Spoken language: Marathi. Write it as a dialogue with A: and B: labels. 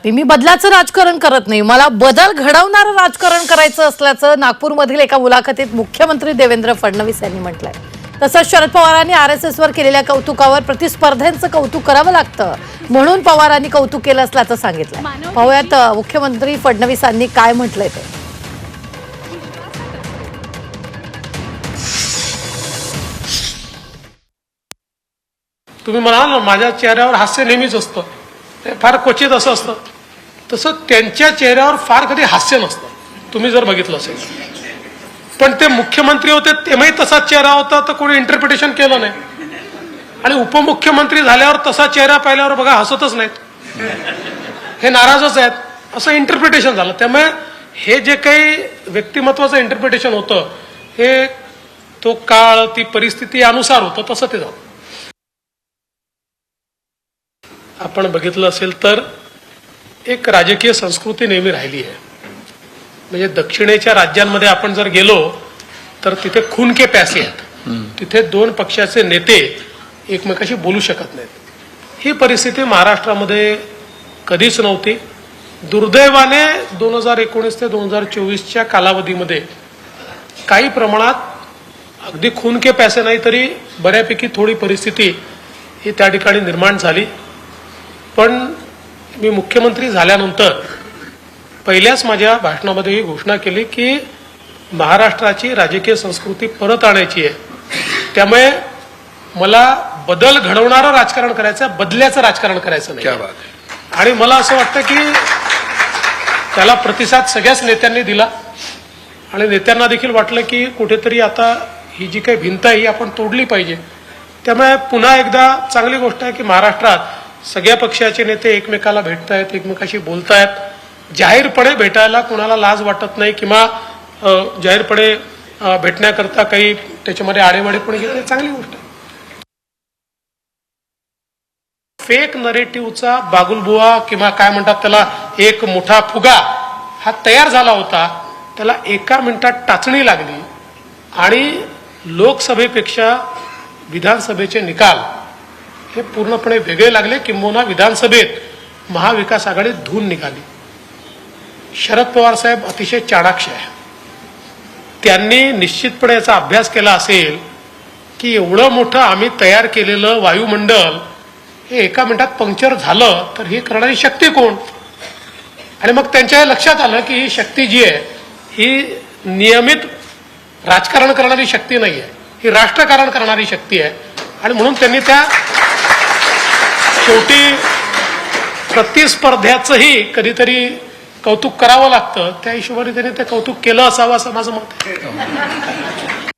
A: करत. नाही मी बदलाचं राजकारण करत नाही. मला बदल घडवणारं राजकारण करायचं असल्याचं नागपूरमधील एका मुलाखतीत मुख्यमंत्री देवेंद्र फडणवीस यांनी म्हटलंय. तसंच शरद पवारांनी आर एस एसवर केलेल्या कौतुकावर प्रतिस्पर्ध्यांचं कौतुक करावं लागतं. म्हणून पवारांनी कौतुक केलं असल्याचं सांगितलंय. पाहुयात मुख्यमंत्री फडणवीसांनी काय म्हटलंय ते.
B: तुम्ही म्हणाल ना माझ्या चेहऱ्यावर हास्य नेहमीच असतं. ते फार क्वचित असं असतं. तसं त्यांच्या चेहऱ्यावर फार कधी हास्य नसतं. तुम्ही जर बघितलं असेल. पण ते मुख्यमंत्री होते तेव्हाही तसाच चेहरा होता तर कोणी इंटरप्रिटेशन केलं नाही. आणि उपमुख्यमंत्री झाल्यावर तसा चेहरा पाहिल्यावर बघा हसतच नाहीत. हे नाराजच आहेत. असं इंटरप्रिटेशन झालं. त्यामुळे हे जे काही व्यक्तिमत्वाचं इंटरप्रिटेशन होतं हे तो काळ ती परिस्थिती अनुसार होतं तसं ते झालं. आपण बघितलं असेल तर एक राजकीय संस्कृती नेहमी राहिली आहे. म्हणजे दक्षिणेच्या राज्यांमध्ये आपण जर गेलो तर तिथे खून के प्यासे आहेत. तिथे दोन पक्षाचे नेते एकमेकाशी बोलू शकत नाहीत. ही परिस्थिती महाराष्ट्रामध्ये कधीच नव्हती. दुर्दैवाने दोन हजार एकोणीस ते दोन हजार चोवीसच्या कालावधीमध्ये काही प्रमाणात अगदी खून के प्यासे नाही तरी बऱ्यापैकी थोडी परिस्थिती ही त्या ठिकाणी निर्माण झाली. पण मी मुख्यमंत्री झाल्यानंतर पहिल्याच माझ्या भाषणामध्ये ही घोषणा केली की महाराष्ट्राची राजकीय संस्कृती परत आणायची आहे. त्यामुळे मला बदल घडवणारं राजकारण करायचं आहे बदल्याचं राजकारण करायचं नाही आणि मला असं वाटतं की त्याला प्रतिसाद सगळ्याच नेत्यांनी दिला. आणि नेत्यांना देखील वाटलं की कुठेतरी आता ही जी काही भिंत आहे ही आपण तोडली पाहिजे. त्यामुळे पुन्हा एकदा चांगली गोष्ट आहे की महाराष्ट्रात सगळ्या पक्षाचे नेते एकमेकाला भेटतायत एकमेकाशी बोलतायत. जाहीरपणे भेटायला कुणाला लाज वाटत नाही किंवा जाहीरपणे भेटण्याकरता काही त्याच्यामध्ये आडेवाडे पण घेतले चांगली गोष्ट आहे. फेक नरेटिव्हचा बागुलबुवा किंवा काय म्हणतात त्याला एक मोठा फुगा हा तयार झाला होता. त्याला एका मिनिटात टाचणी लागली आणि लोकसभेपेक्षा विधानसभेचे निकाल हे पूर्णपणे वेगळे लागले किंबहुना विधानसभेत महाविकास आघाडीत धून निघाली. शरद पवार साहेब अतिशय चाणाक्ष आहे त्यांनी निश्चितपणे याचा अभ्यास केला असेल की एवढं मोठं आम्ही तयार केलेलं वायुमंडल हे एका मिनिटात पंक्चर झालं तर ही करणारी शक्ती कोण? आणि मग त्यांच्या लक्षात आलं की ही शक्ती जी आहे ही नियमित राजकारण करणारी शक्ती नाही आहे ही राष्ट्रकारण करणारी शक्ती आहे. आणि म्हणून त्यांनी त्या शेवटी प्रतिस्पर्ध्याचंही कधीतरी कौतुक करावं लागतं. त्या हिशोबाने त्यांनी ते कौतुक केलं असावं असं माझं मत आहे.